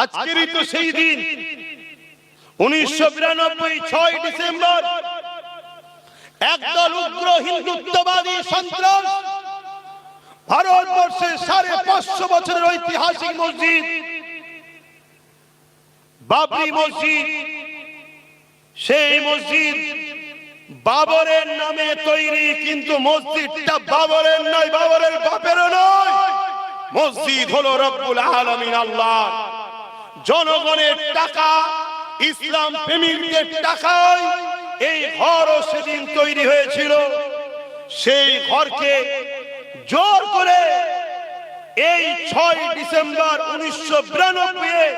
আজকেরই তো সেই দিন। উনিশশো বিরানব্বই, ছয় ডিসেম্বর, একদল উগ্র হিন্দুত্ববাদী সন্ত্রাস ভারতবর্ষের সাড়ে পাঁচশো বছরের ঐতিহাসিক মসজিদ, বাবরি মসজিদ, সেই মসজিদ বাবরের নামে তৈরি, কিন্তু মসজিদটা বাবরের নয়, বাবরের বাপেরও নয়। মসজিদ হলো রব্বুল আলামিন, আল্লাহ। জনগণের টাকা, ইসলাম প্রেমীদের টাকায় এই ঘরও সেদিন তৈরি হয়েছিল। সেই ঘরকে জোর করে এই ছয় ডিসেম্বর উনিশশো বিরানব্বই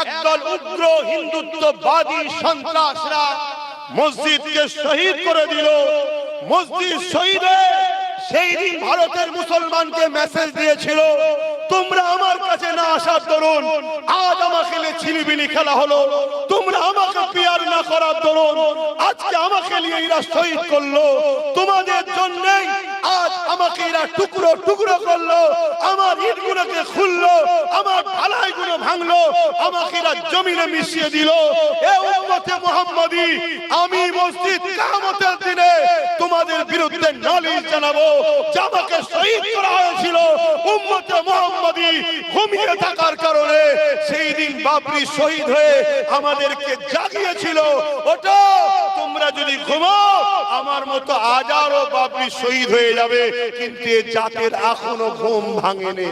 একদল উগ্র হিন্দুত্ববাদী সন্ত্রাসরা মসজিদকে শহীদ করে দিল। মসজিদ শহীদ সেই দিন ভারতের মুসলমানকে মেসেজ দিয়েছিল, তোমরা আমার কাছে আসার দরুন, আজ আমাকে ছিলিবিলি খেলা হলো। তোমরা আমাকে পিয়ার না করার দরুন, আজকে আমাকে নিয়ে এরা শহীদ করল। তোমাদের জন্যই আজ আমাকে এরা টুকরো টুকরো করল, আমার ইটগুলোকে খুললো, আমার ঢালাইগুলো ভাঙলো, আমাকে এরা জমিনে মিশিয়ে দিল। এ উম্মতে মুহাম্মাদি, আমি মসজিদ কিয়ামতের দিনে তোমাদের বিরুদ্ধে নালিশ জানাব, যে আমাকে শহীদ করা হয়েছিল। উম্মতে মুহাম্মাদি ঘুমিয়ে থাকার কারণে সেই দিন বাবরি শহীদ হয়ে আমাদেরকে জাগিয়েছিল। ওটা তোমরা যদি ঘুমাও আমার মতো হাজারো বাবরি শহীদ হয়ে যাবে, কিন্তু জাতের এখনও ঘুম ভাঙেনি।